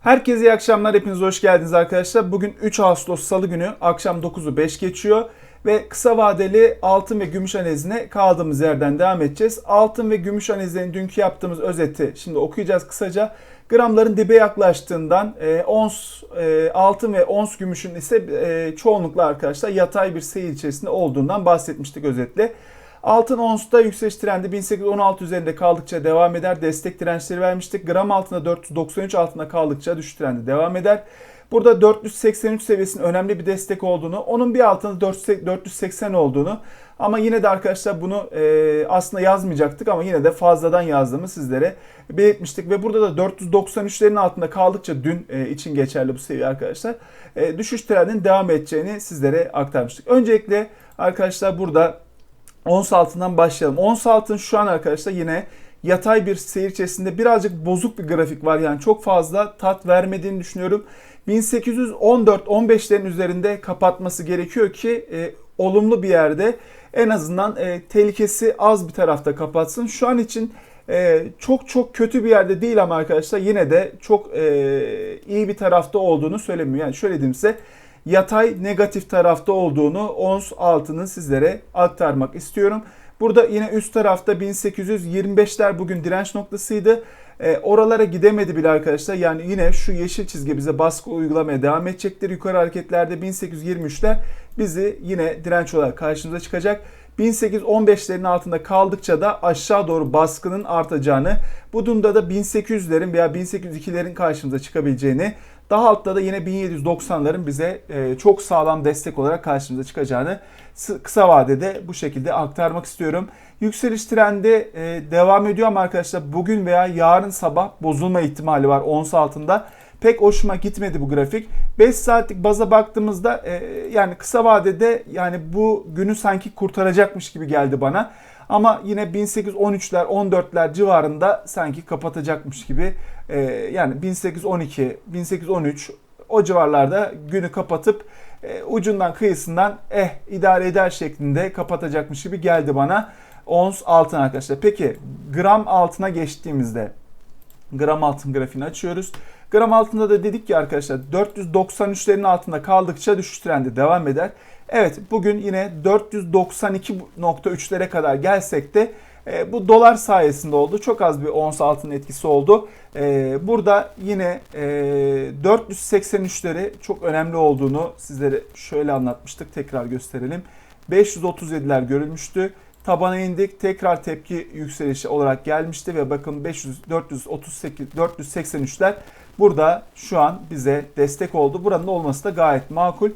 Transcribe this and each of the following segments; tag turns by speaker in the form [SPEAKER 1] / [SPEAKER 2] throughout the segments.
[SPEAKER 1] Herkese iyi akşamlar. Hepiniz hoş geldiniz arkadaşlar. Bugün 3 Ağustos Salı günü akşam 9'u 5 geçiyor. Ve kısa vadeli altın ve gümüş analizine kaldığımız yerden devam edeceğiz. Altın ve gümüş analizlerinin dünkü yaptığımız özeti şimdi okuyacağız kısaca. Gramların dibe yaklaştığından e, ons e, altın ve ons gümüşün ise e, çoğunlukla arkadaşlar yatay bir seyir içerisinde olduğundan bahsetmiştik özetle. Altın onsta yükseliş trendi 1816 üzerinde kaldıkça devam eder. Destek dirençleri vermiştik. Gram altında 493 altında kaldıkça düşüş trendi devam eder. Burada 483 seviyesinin önemli bir destek olduğunu, onun bir altında 480 olduğunu ama yine de arkadaşlar bunu e, aslında yazmayacaktık ama yine de fazladan yazdığımı sizlere belirtmiştik. Ve burada da 493'lerin altında kaldıkça dün e, için geçerli bu seviye arkadaşlar. E, düşüş trendinin devam edeceğini sizlere aktarmıştık. Öncelikle arkadaşlar burada Ons altından başlayalım. Ons altın şu an arkadaşlar yine yatay bir seyir içerisinde birazcık bozuk bir grafik var. Yani çok fazla tat vermediğini düşünüyorum. 1814-15'lerin üzerinde kapatması gerekiyor ki e, olumlu bir yerde en azından e, tehlikesi az bir tarafta kapatsın. Şu an için e, çok çok kötü bir yerde değil ama arkadaşlar yine de çok e, iyi bir tarafta olduğunu söylemiyor. Yani şöyle diyeyim size yatay negatif tarafta olduğunu ons altının sizlere aktarmak istiyorum. Burada yine üst tarafta 1825'ler bugün direnç noktasıydı. E, oralara gidemedi bile arkadaşlar. Yani yine şu yeşil çizgi bize baskı uygulamaya devam edecektir. Yukarı hareketlerde 1823'ler bizi yine direnç olarak karşımıza çıkacak. 1815'lerin altında kaldıkça da aşağı doğru baskının artacağını, bu durumda da 1800'lerin veya 1802'lerin karşımıza çıkabileceğini daha altta da yine 1790'ların bize e, çok sağlam destek olarak karşımıza çıkacağını kısa vadede bu şekilde aktarmak istiyorum. Yükseliş trendi e, devam ediyor ama arkadaşlar bugün veya yarın sabah bozulma ihtimali var ons altında. Pek hoşuma gitmedi bu grafik. 5 saatlik baza baktığımızda e, yani kısa vadede yani bu günü sanki kurtaracakmış gibi geldi bana. Ama yine 1813'ler 14'ler civarında sanki kapatacakmış gibi e, yani 1812, 1813 o civarlarda günü kapatıp e, ucundan kıyısından eh idare eder şeklinde kapatacakmış gibi geldi bana. Ons altın arkadaşlar. Peki gram altına geçtiğimizde gram altın grafiğini açıyoruz. Gram altında da dedik ki arkadaşlar 493'lerin altında kaldıkça düşüş trendi devam eder. Evet bugün yine 492.3'lere kadar gelsek de e, bu dolar sayesinde oldu. Çok az bir ons altın etkisi oldu. E, burada yine e, 483'leri çok önemli olduğunu sizlere şöyle anlatmıştık. Tekrar gösterelim. 537'ler görülmüştü. Tabana indik. Tekrar tepki yükselişi olarak gelmişti ve bakın 500 438 483'ler burada şu an bize destek oldu. Buranın olması da gayet makul.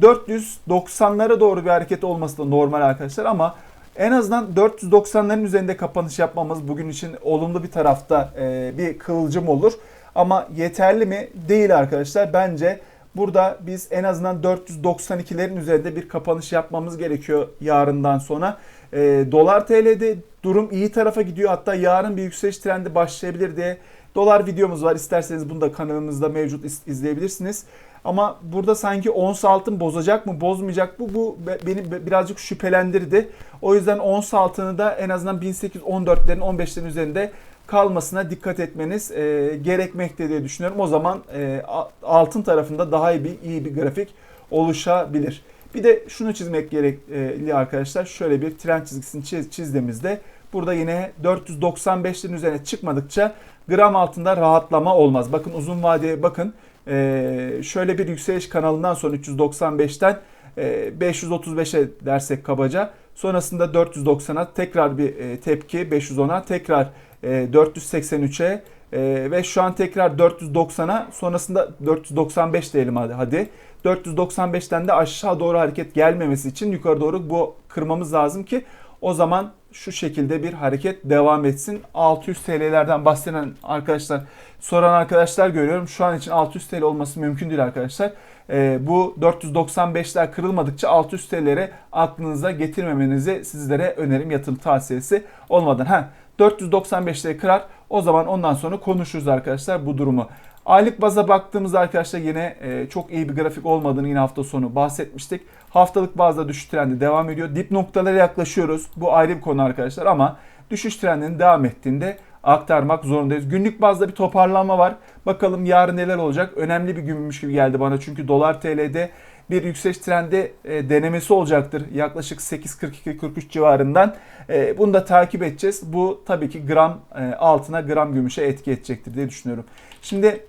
[SPEAKER 1] 490'lara doğru bir hareket olması da normal arkadaşlar ama en azından 490'ların üzerinde kapanış yapmamız bugün için olumlu bir tarafta e, bir kıvılcım olur. Ama yeterli mi? Değil arkadaşlar. Bence burada biz en azından 492'lerin üzerinde bir kapanış yapmamız gerekiyor yarından sonra. E, Dolar TL'de durum iyi tarafa gidiyor. Hatta yarın bir yükseliş trendi başlayabilir diye dolar videomuz var. İsterseniz bunu da kanalımızda mevcut izleyebilirsiniz. Ama burada sanki ons altın bozacak mı bozmayacak mı bu beni birazcık şüphelendirdi. O yüzden ons altını da en azından 1814'lerin 15'lerin üzerinde kalmasına dikkat etmeniz e, gerekmekte diye düşünüyorum. O zaman e, altın tarafında daha iyi bir, iyi bir grafik oluşabilir. Bir de şunu çizmek gerekli arkadaşlar. Şöyle bir trend çizgisini çiz, çizdiğimizde burada yine 495'lerin üzerine çıkmadıkça gram altında rahatlama olmaz. Bakın uzun vadeye bakın. Ee, şöyle bir yükseliş kanalından sonra 395'ten e, 535'e dersek kabaca. Sonrasında 490'a tekrar bir e, tepki 510'a tekrar e, 483'e e, ve şu an tekrar 490'a sonrasında 495 diyelim hadi. hadi. 495'ten de aşağı doğru hareket gelmemesi için yukarı doğru bu kırmamız lazım ki o zaman şu şekilde bir hareket devam etsin. 600 TL'lerden bahseden arkadaşlar, soran arkadaşlar görüyorum. Şu an için 600 TL olması mümkün değil arkadaşlar. E, bu 495'ler kırılmadıkça 600 TL'leri aklınıza getirmemenizi sizlere önerim yatırım tavsiyesi olmadan. Ha 495'leri kırar. O zaman ondan sonra konuşuruz arkadaşlar bu durumu. Aylık baza baktığımızda arkadaşlar yine e, çok iyi bir grafik olmadığını yine hafta sonu bahsetmiştik. Haftalık bazda düşüş trendi devam ediyor. Dip noktalara yaklaşıyoruz. Bu ayrı bir konu arkadaşlar ama düşüş trendinin devam ettiğinde aktarmak zorundayız. Günlük bazda bir toparlanma var. Bakalım yarın neler olacak. Önemli bir günmüş gibi geldi bana. Çünkü dolar TL'de bir yükseliş trendi e, denemesi olacaktır. Yaklaşık 8.42-43 civarından. E, bunu da takip edeceğiz. Bu tabii ki gram e, altına gram gümüşe etki edecektir diye düşünüyorum. Şimdi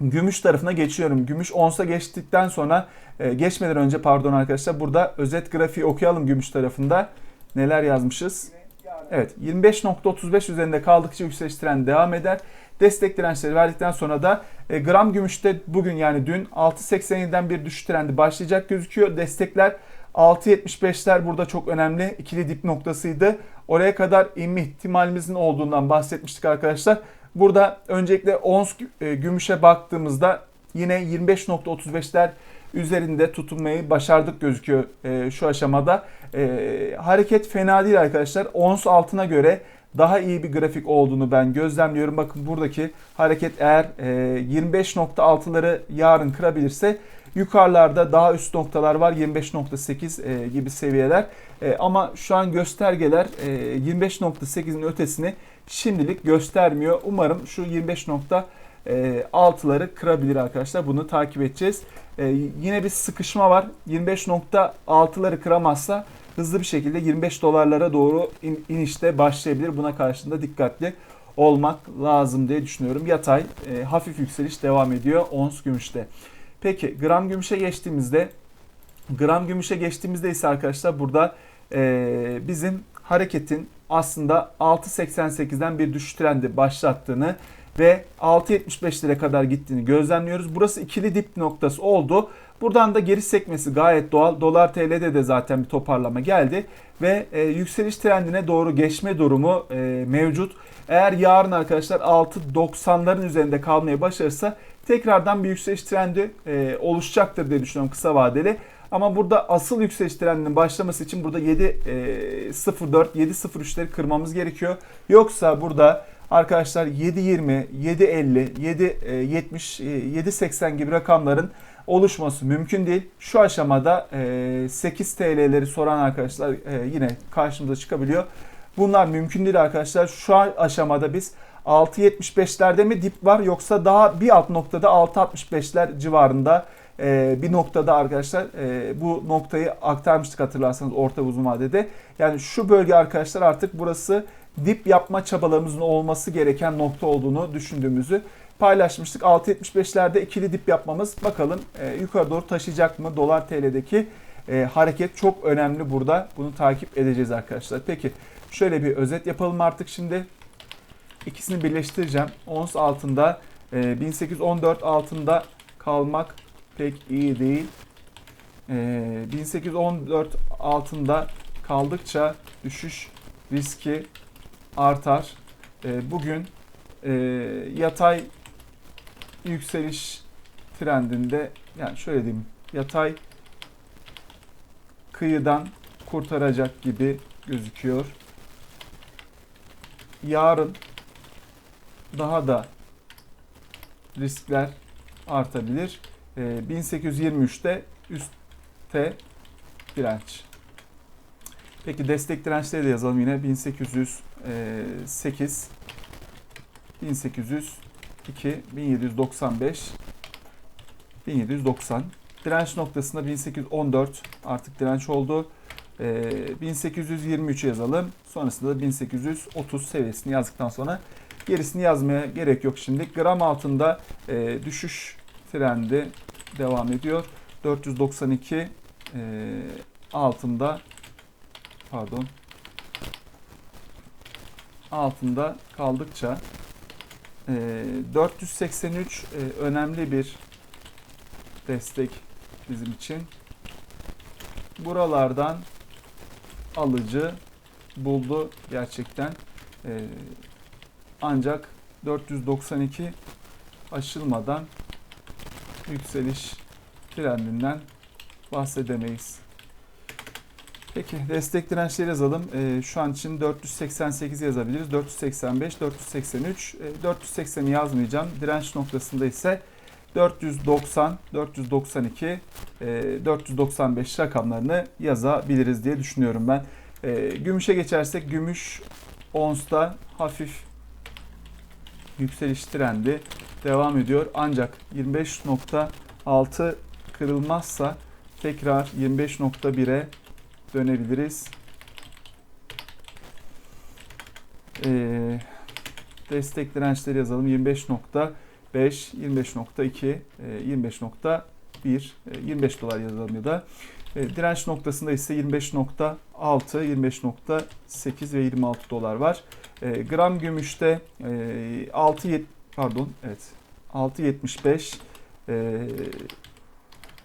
[SPEAKER 1] gümüş tarafına geçiyorum. Gümüş onsa geçtikten sonra e, geçmeden önce pardon arkadaşlar burada özet grafiği okuyalım gümüş tarafında. Neler yazmışız? Evet 25.35 üzerinde kaldıkça yükseliş trendi devam eder. Destek dirençleri verdikten sonra da e, gram gümüşte bugün yani dün 6.87'den bir düşüş trendi başlayacak gözüküyor. Destekler 6.75'ler burada çok önemli ikili dip noktasıydı. Oraya kadar inme ihtimalimizin olduğundan bahsetmiştik arkadaşlar. Burada öncelikle ons e, gümüşe baktığımızda yine 25.35'ler üzerinde tutunmayı başardık gözüküyor e, şu aşamada. E, hareket fena değil arkadaşlar. Ons altına göre daha iyi bir grafik olduğunu ben gözlemliyorum. Bakın buradaki hareket eğer e, 25.6'ları yarın kırabilirse yukarılarda daha üst noktalar var 25.8 e, gibi seviyeler. E, ama şu an göstergeler e, 25.8'in ötesini şimdilik göstermiyor. Umarım şu 25.6'ları kırabilir arkadaşlar. Bunu takip edeceğiz. E, yine bir sıkışma var. 25.6'ları kıramazsa hızlı bir şekilde 25 dolarlara doğru in, inişte başlayabilir. Buna karşında dikkatli olmak lazım diye düşünüyorum. Yatay e, hafif yükseliş devam ediyor ons gümüşte. Peki gram gümüşe geçtiğimizde gram gümüşe geçtiğimizde ise arkadaşlar burada e, bizim hareketin aslında 6.88'den bir düşüş trendi başlattığını ve 6.75'lere kadar gittiğini gözlemliyoruz. Burası ikili dip noktası oldu. Buradan da geri sekmesi gayet doğal. Dolar TL'de de zaten bir toparlama geldi ve e, yükseliş trendine doğru geçme durumu e, mevcut. Eğer yarın arkadaşlar 6.90'ların üzerinde kalmaya başarırsa tekrardan bir yükseliş trendi e, oluşacaktır diye düşünüyorum kısa vadeli. Ama burada asıl yükseliş trendinin başlaması için burada 7.04, 7.03'leri kırmamız gerekiyor. Yoksa burada arkadaşlar 7.20, 7.50, 7.70, 7.80 gibi rakamların oluşması mümkün değil. Şu aşamada 8 TL'leri soran arkadaşlar yine karşımıza çıkabiliyor. Bunlar mümkün değil arkadaşlar. Şu aşamada biz 6.75'lerde mi dip var yoksa daha bir alt noktada 6.65'ler civarında e, bir noktada arkadaşlar e, bu noktayı aktarmıştık hatırlarsanız orta uzun vadede. Yani şu bölge arkadaşlar artık burası dip yapma çabalarımızın olması gereken nokta olduğunu düşündüğümüzü paylaşmıştık. 6.75'lerde ikili dip yapmamız bakalım e, yukarı doğru taşıyacak mı? Dolar TL'deki e, hareket çok önemli burada. Bunu takip edeceğiz arkadaşlar. Peki şöyle bir özet yapalım artık şimdi. İkisini birleştireceğim. Ons altında e, 1814 altında kalmak pek iyi değil. E, 1814 altında kaldıkça düşüş riski artar. E, bugün e, yatay yükseliş trendinde yani şöyle diyeyim yatay kıyıdan kurtaracak gibi gözüküyor. Yarın daha da riskler artabilir. E, 1823'te üstte direnç. Peki destek dirençleri de yazalım yine 1808 1802 1795 1790 direnç noktasında 1814 artık direnç oldu. Ee, 1823 yazalım. Sonrasında da 1830 seviyesini yazdıktan sonra gerisini yazmaya gerek yok şimdi. Gram altında e, düşüş trendi devam ediyor. 492 e, altında pardon altında kaldıkça e, 483 e, önemli bir destek bizim için. Buralardan alıcı buldu gerçekten. E, ancak 492 aşılmadan yükseliş trendinden bahsedemeyiz. Peki destek dirençleri yazalım. E, şu an için 488 yazabiliriz. 485, 483, e, 480'i yazmayacağım. Direnç noktasında ise 490, 492, e, 495 rakamlarını yazabiliriz diye düşünüyorum ben. E, gümüşe geçersek gümüş onsta hafif yükseliş trendi devam ediyor. Ancak 25.6 kırılmazsa tekrar 25.1'e dönebiliriz. Ee, destek dirençleri yazalım. 25.5, 25.2, e, 25.1, e, 25 dolar yazalım ya da. E, direnç noktasında ise 25.6, 25.8 ve 26 dolar var. E, gram gümüşte e, 6 yet- pardon evet 6.75 e,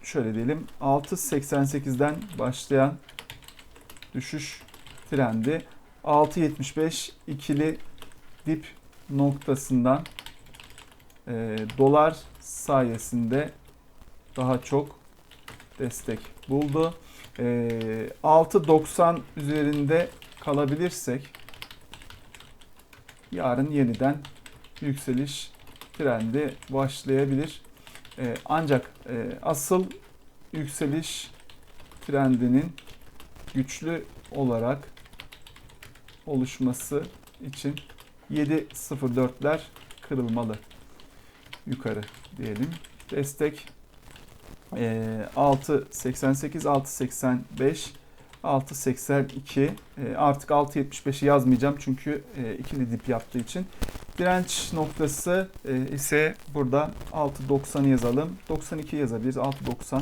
[SPEAKER 1] şöyle diyelim 6.88'den başlayan düşüş trendi 6.75 ikili dip noktasından e, dolar sayesinde daha çok destek buldu. E, 6.90 üzerinde kalabilirsek yarın yeniden yükseliş trendi başlayabilir. E, ancak e, asıl yükseliş trendinin güçlü olarak oluşması için 7.04'ler kırılmalı yukarı diyelim. Destek e, 6.88, 6.85, 6.82 e, artık 6.75'i yazmayacağım çünkü e, ikili dip yaptığı için. Direnç noktası e, ise burada 6.90'ı yazalım. 92 yazabiliriz. 6.90,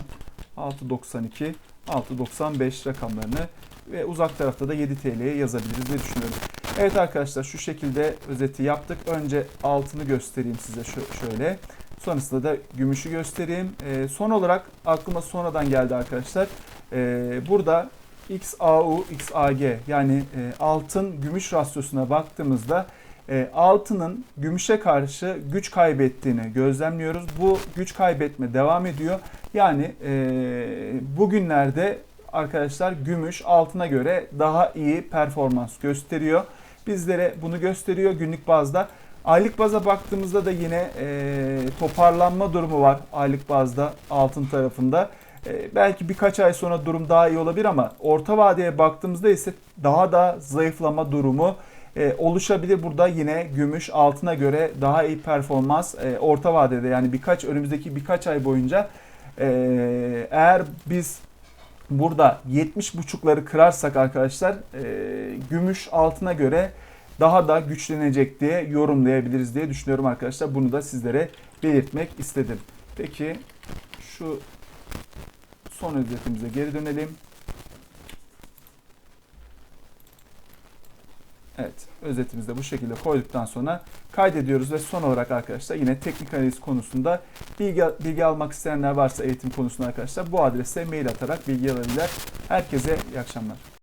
[SPEAKER 1] 6.92, 6.95 rakamlarını ve uzak tarafta da 7 TL'ye yazabiliriz diye düşünüyorum. Evet arkadaşlar şu şekilde özeti yaptık. Önce altını göstereyim size şö- şöyle. Sonrasında da gümüşü göstereyim. Ee, son olarak aklıma sonradan geldi arkadaşlar. Ee, burada XAU, XAG yani e, altın gümüş rasyosuna baktığımızda e, altının gümüşe karşı güç kaybettiğini gözlemliyoruz. Bu güç kaybetme devam ediyor. Yani e, bugünlerde arkadaşlar gümüş altına göre daha iyi performans gösteriyor. Bizlere bunu gösteriyor günlük bazda. Aylık baza baktığımızda da yine e, toparlanma durumu var aylık bazda altın tarafında. E, belki birkaç ay sonra durum daha iyi olabilir ama orta vadeye baktığımızda ise daha da zayıflama durumu e, oluşabilir. Burada yine gümüş altına göre daha iyi performans e, orta vadede yani birkaç önümüzdeki birkaç ay boyunca e, eğer biz burada 70 buçukları kırarsak arkadaşlar e, gümüş altına göre daha da güçlenecek diye yorumlayabiliriz diye düşünüyorum arkadaşlar. Bunu da sizlere belirtmek istedim. Peki şu son özetimize geri dönelim. Evet, özetimizi de bu şekilde koyduktan sonra kaydediyoruz ve son olarak arkadaşlar yine teknik analiz konusunda bilgi, bilgi almak isteyenler varsa eğitim konusunda arkadaşlar bu adrese mail atarak bilgi alabilirler. Herkese iyi akşamlar.